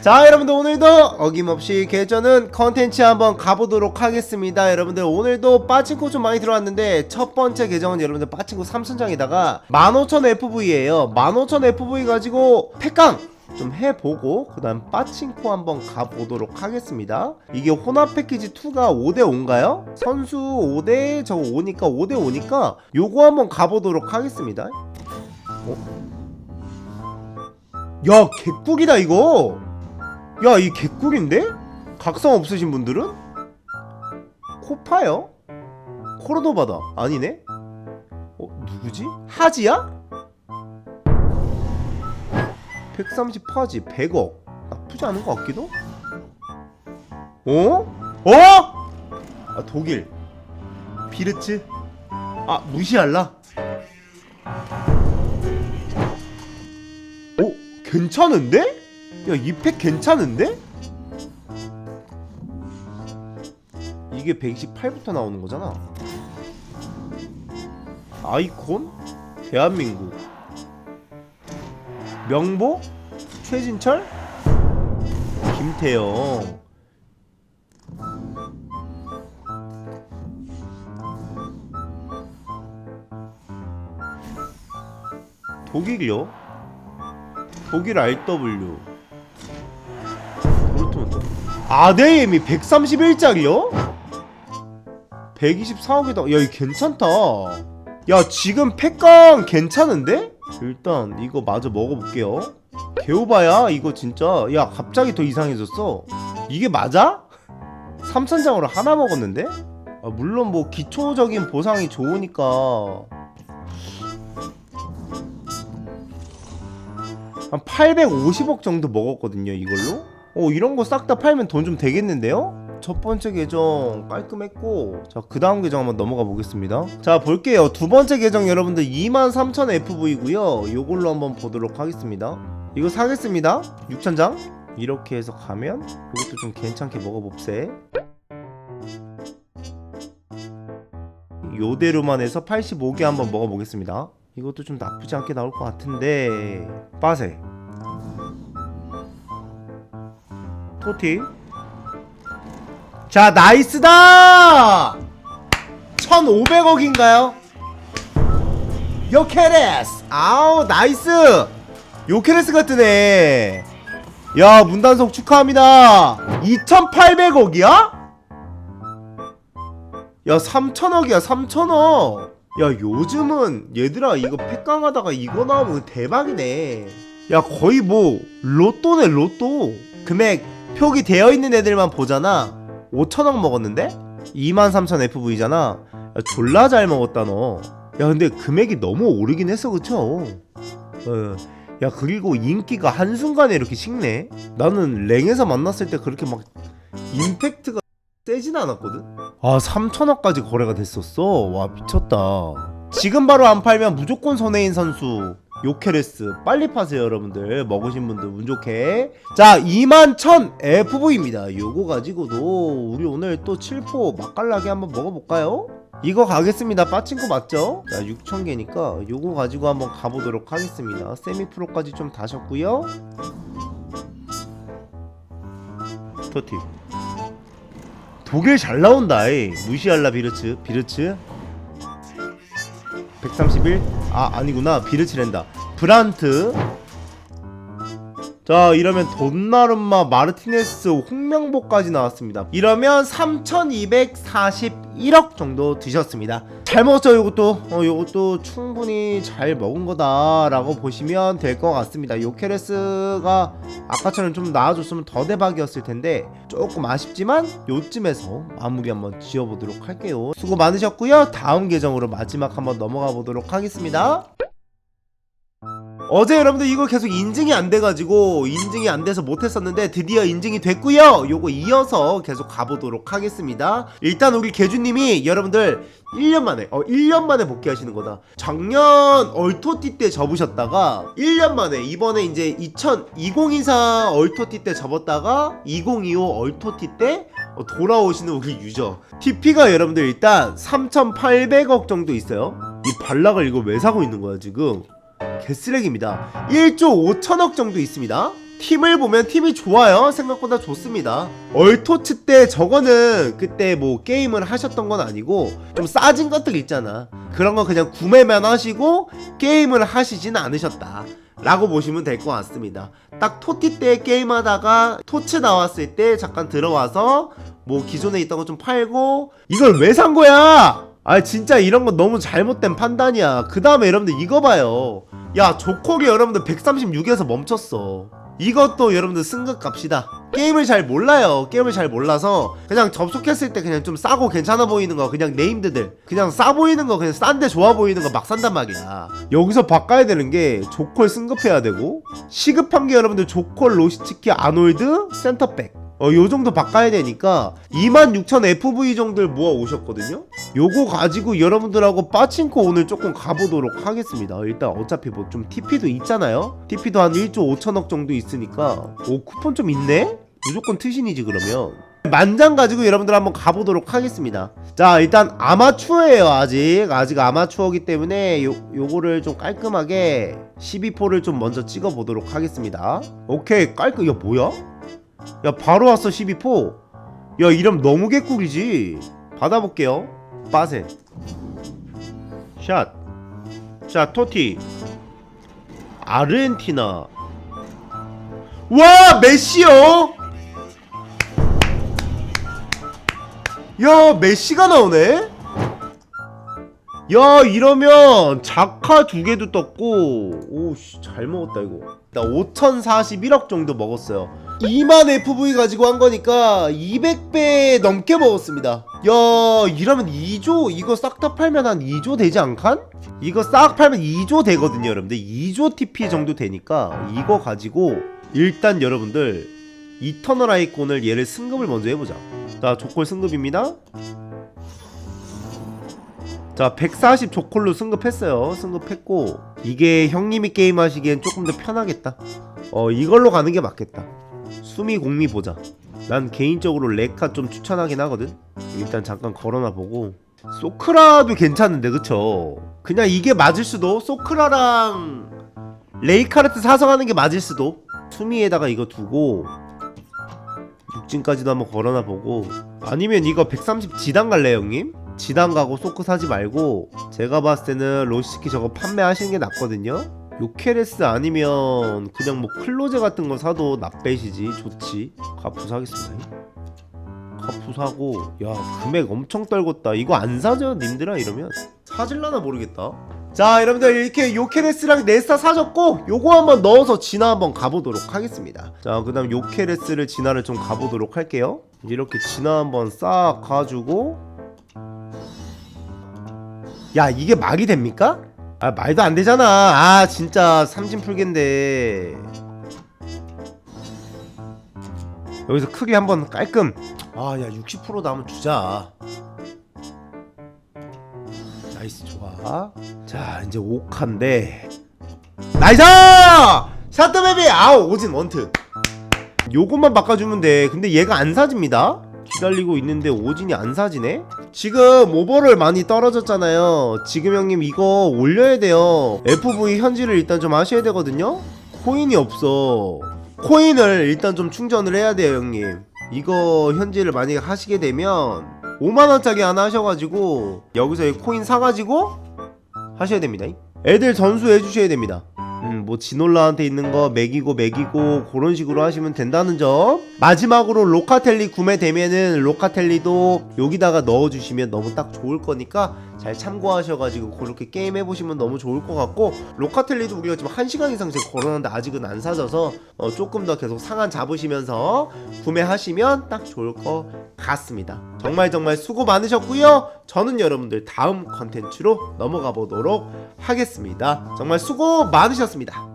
자 여러분들 오늘도 어김없이 계좌는 컨텐츠 한번 가보도록 하겠습니다. 여러분들 오늘도 빠친코 좀 많이 들어왔는데 첫 번째 계정은 여러분들 빠친코 3천장에다가 15,000FV에요. 15,000FV 가지고 팩강 좀 해보고 그 다음 빠친코 한번 가보도록 하겠습니다. 이게 혼합 패키지 2가 5대5인가요? 선수 5대 저거 5니까 5대5니까 요거 한번 가보도록 하겠습니다. 어? 야 개꿀이다 이거 야, 이 개꿀인데? 각성 없으신 분들은? 코파요? 코르도바다. 아니네? 어, 누구지? 하지야? 130파지, 100억. 나쁘지 않은 것 같기도? 어? 어? 아, 독일. 비르츠. 아, 무시할라? 어? 괜찮은데? 야, 이 팩 괜찮은데? 이게 128부터 나오는 거잖아. 아이콘? 대한민국. 명보? 최진철? 김태영. 독일이요? 독일 RW. 아데임이 131짜리요? 124억이다. 야, 이 괜찮다. 야, 지금 팩강 괜찮은데? 일단 이거 마저 먹어볼게요. 개오바야, 이거 진짜. 야, 갑자기 더 이상해졌어. 이게 맞아? 3천장으로 하나 먹었는데? 아, 물론 뭐 기초적인 보상이 좋으니까 한 850억 정도 먹었거든요 이걸로 어 이런 거 싹 다 팔면 돈 좀 되겠는데요? 첫 번째 계정 깔끔했고 자 그 다음 계정 한번 넘어가 보겠습니다. 자 볼게요. 두 번째 계정 여러분들 23,000 FV고요. 요걸로 한번 보도록 하겠습니다. 이거 사겠습니다. 6천장? 이렇게 해서 가면 이것도 좀 괜찮게 먹어봅세. 요대로만 해서 85개 한번 먹어보겠습니다. 이것도 좀 나쁘지 않게 나올 것 같은데 빠세 토티. 자 나이스다! 1500억인가요? 요케레스. 아우 나이스! 요케레스가 뜨네. 야 문단속 축하합니다. 2800억이야? 야 3천억이야 3천억. 야 요즘은 얘들아 이거 팩강하다가 이거 나오면 대박이네. 야 거의 뭐 로또네 로또. 금액 표기 되어 있는 애들만 보잖아. 5천억 먹었는데? 23,000 FV잖아. 야, 졸라 잘 먹었다 너 야 근데 금액이 너무 오르긴 했어 그쵸? 어. 야 그리고 인기가 한순간에 이렇게 식네. 나는 랭에서 만났을 때 그렇게 막 임팩트가 세진 않았거든? 아 3천억까지 거래가 됐었어? 와 미쳤다. 지금 바로 안 팔면 무조건 손해인 선수 요케레스 빨리 파세요 여러분들. 먹으신 분들 운 좋게. 자 21,000 FV입니다. 요거 가지고도 우리 오늘 또 7포 맛깔나게 한번 먹어볼까요? 이거 가겠습니다. 빠친코 맞죠? 자 6,000개니까 요거 가지고 한번 가보도록 하겠습니다. 세미프로까지 좀 다셨고요. 토티. 독일 잘 나온다 이. 무시할라 비르츠 비르츠 131? 아 아니구나. 비르치랜다. 브란트 자 이러면 돈나룸마 마르티네스 홍명보까지 나왔습니다. 이러면 3241억 정도 드셨습니다. 잘 먹었죠 요것도? 어 요것도 충분히 잘 먹은 거다 라고 보시면 될 것 같습니다. 요케레스가 아까처럼 좀 나와줬으면 더 대박이었을 텐데 조금 아쉽지만 요쯤에서 마무리 한번 지어보도록 할게요. 수고 많으셨고요. 다음 계정으로 마지막 한번 넘어가 보도록 하겠습니다 어제 여러분들 이거 계속 인증이 안 돼가지고 인증이 안 돼서 못했었는데 드디어 인증이 됐고요. 요거 이어서 계속 가보도록 하겠습니다. 일단 우리 개주님이 여러분들 1년 만에 어 1년 만에 복귀하시는 거다. 작년 얼토티 때 접으셨다가 1년 만에 이번에 이제 2000 2024 얼토티 때 접었다가 2025 얼토티 때 어, 돌아오시는 우리 유저. TP가 여러분들 일단 3,800억 정도 있어요. 이 발락을 이거 왜 사고 있는 거야 지금 개쓰레기입니다 1조 5천억 정도 있습니다 팀을 보면 팀이 좋아요. 생각보다 좋습니다. 얼토츠 때 저거는 그때 뭐 게임을 하셨던 건 아니고 좀 싸진 것들 있잖아. 그런 거 그냥 구매만 하시고 게임을 하시진 않으셨다. 라고 보시면 될 것 같습니다. 딱 토티 때 게임하다가 토츠 나왔을 때 잠깐 들어와서 뭐 기존에 있던 거 좀 팔고 이걸 왜 산 거야? 아 진짜 이런 건 너무 잘못된 판단이야. 그 다음에 여러분들 이거 봐요. 야 조콕이 여러분들 136에서 멈췄어. 이것도 여러분들 승급 갑시다. 게임을 잘 몰라요. 게임을 잘 몰라서 그냥 접속했을 때 그냥 좀 싸고 괜찮아 보이는 거 그냥 네임드들 그냥 싸 보이는 거 그냥 싼데 좋아 보이는 거 막 산단 말이야. 여기서 바꿔야 되는 게 조콜 승급해야 되고 시급한 게 여러분들 조콜 로시츠키 아놀드 센터백 어, 요 정도 바꿔야 되니까 26,000 FV 정도를 모아 오셨거든요. 요거 가지고 여러분들하고 빠친코 오늘 조금 가보도록 하겠습니다. 일단 어차피 뭐 좀 TP도 있잖아요. TP도 한 1조 5천억 정도 있으니까 오 쿠폰 좀 있네? 무조건 트신이지 그러면. 만장 가지고 여러분들 한번 가보도록 하겠습니다. 자 일단 아마추어예요 아직 아직 아마추어기 때문에 요 요거를 좀 깔끔하게 12포를 좀 먼저 찍어 보도록 하겠습니다. 오케이 깔끔 야 뭐야? 야 바로 왔어 12포. 야 이름 너무 개꿀이지. 받아볼게요. 빠세. 샷자 토티. 아르헨티나. 와 메시요? 야 메시가 나오네 야 이러면 자카 두 개도 떴고. 오씨 잘 먹었다 이거. 나 5041억 정도 먹었어요. 2만 FV 가지고 한 거니까 200배 넘게 먹었습니다. 야 이러면 2조 이거 싹 다 팔면 한 2조 되지 않간? 이거 싹 팔면 2조 되거든요 여러분들. 2조 TP 정도 되니까 이거 가지고 일단 여러분들 이터널 아이콘을 얘를 승급을 먼저 해보자. 자 조콜 승급입니다 자, 140 조콜로 승급했어요. 승급했고 이게 형님이 게임 하시기엔 조금 더 편하겠다. 어, 이걸로 가는 게 맞겠다. 수미 공미 보자. 난 개인적으로 레카 좀 추천하긴 하거든. 일단 잠깐 걸어놔 보고 소크라도 괜찮은데 그쵸? 그냥 이게 맞을 수도 소크라랑 레이카르트 사성하는 게 맞을 수도 수미에다가 이거 두고 육진까지도 한번 걸어놔 보고 아니면 이거 130 지단 갈래 형님? 지단 가고 소크 사지 말고 제가 봤을 때는 로시키 저거 판매하시는 게 낫거든요. 요케레스 아니면 그냥 뭐 클로제 같은 거 사도 납배시지. 좋지. 가프 사겠습니다. 가프 사고. 야 금액 엄청 떨궜다. 이거 안 사죠 님들아 이러면? 사질라나 모르겠다. 자 여러분들 이렇게 요케레스랑 네스타 사줬고 요거 한번 넣어서 진화 한번 가보도록 하겠습니다. 자그 다음 요케레스를 진화를 좀 가보도록 할게요. 이렇게 진화 한번 싹 가지고 야 이게 말이 됩니까? 아 말도 안 되잖아. 아 진짜 삼진 풀겠는데 여기서 크게 한번 깔끔. 아 야 60% 남은 주자. 나이스 좋아. 자 이제 5칸데. 나이스! 샷더베비! 아우 오진 원트. 요것만 바꿔주면 돼. 근데 얘가 안 사집니다 기다리고 있는데 오진이 안 사지네? 지금 오버를 많이 떨어졌잖아요. 지금 형님 이거 올려야 돼요. FV 현질을 일단 좀 하셔야 되거든요? 코인이 없어. 코인을 일단 좀 충전을 해야 돼요 형님. 이거 현질을 만약에 하시게 되면 5만원짜리 하나 하셔가지고 여기서 이 코인 사가지고 하셔야 됩니다. 애들 전수해 주셔야 됩니다 음, 뭐 지놀라한테 있는 거 매기고 매기고 그런 식으로 하시면 된다는 점. 마지막으로 로카텔리 구매되면은 로카텔리도 여기다가 넣어주시면 너무 딱 좋을 거니까 잘 참고하셔가지고 그렇게 게임 해보시면 너무 좋을 것 같고 로카텔리도 우리가 지금 1시간 이상 지금 걸어놨는데 아직은 안 사져서 어, 조금 더 계속 상한 잡으시면서 구매하시면 딱 좋을 것 같습니다. 정말 정말 수고 많으셨고요. 저는 여러분들 다음 컨텐츠로 넘어가 보도록 하겠습니다. 정말 수고 많으셨 습니다.